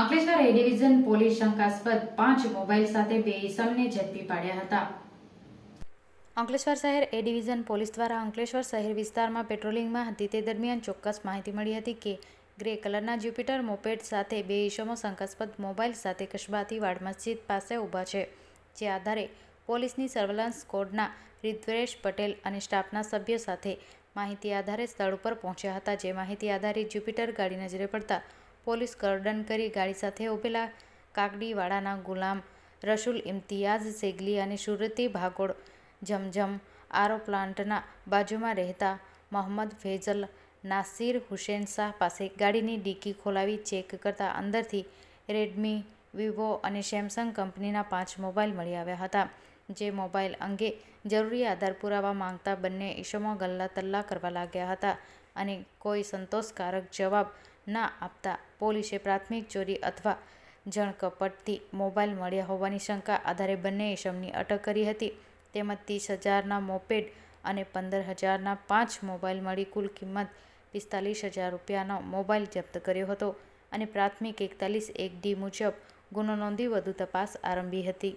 અંકલેશ્વર એ division police શંકાસ્પદ પાંચ mobile સાથે બે ઈસમને ઝડપી પાડ્યા હતા. અંકલેશ્વર શહેર એ ડિવિઝન પોલીસ દ્વારા અંકલેશ્વર શહેર વિસ્તારમાં પેટ્રોલિંગમાં હતી. તે દરમિયાન ચોક્કસ માહિતી મળી હતી કે ગ્રે કલરના જ્યુપિટર, મોપેડ સાથે બે ઈસમો શંકાસ્પદ મોબાઈલ સાથે કશબાથી વાડ મસ્જિદ પાસે ઊભા છે. જે આધારે પોલીસની સર્વેલન્સ કોડના રિદ્વેશ પટેલ અને સ્ટાફના સભ્યો સાથે માહિતી આધારે સ્થળ ઉપર પહોંચ્યા હતા. જે માહિતી આધારે જ્યુપિટર ગાડી નજરે પડતા પોલીસ કરડન કરી ગાડી સાથે ઊભેલા કાકડીવાડાના ગુલામ રસુલ ઇમ્તિયાઝ સેગલી અને સુરતી ભાગોળ જમજમ આરો પ્લાન્ટના બાજુમાં રહેતા મોહમ્મદ ફેઝલ નાસિર હુસેન શાહ પાસે ગાડીની ડીકી ખોલાવી ચેક કરતા અંદરથી રેડમી, વિવો અને સેમસંગ કંપનીના પાંચ મોબાઈલ મળી આવ્યા હતા, જે મોબાઈલ અંગે જરૂરી આધાર પુરાવા માંગતા બંને ઈસમો ગલ્લા તલ્લા કરવા લાગ્યા હતા અને કોઈ સંતોષકારક જવાબ ના આપતા. પોલીસે પ્રાથમિક ચોરી અથવા જણકપટથી મોબાઈલ મળ્યા હોવાની શંકા આધારે બંને ઇસમની અટક કરી હતી. તેમજ ત્રીસ હજારના મોપેડ અને પંદર હજારના પાંચ મોબાઈલ મળી કુલ કિંમત પિસ્તાલીસ હજાર રૂપિયાનો મોબાઈલ જપ્ત કર્યો હતો અને પ્રાથમિક એકતાલીસ એક ડી મુજબ ગુનો નોંધી વધુ તપાસ આરંભી હતી.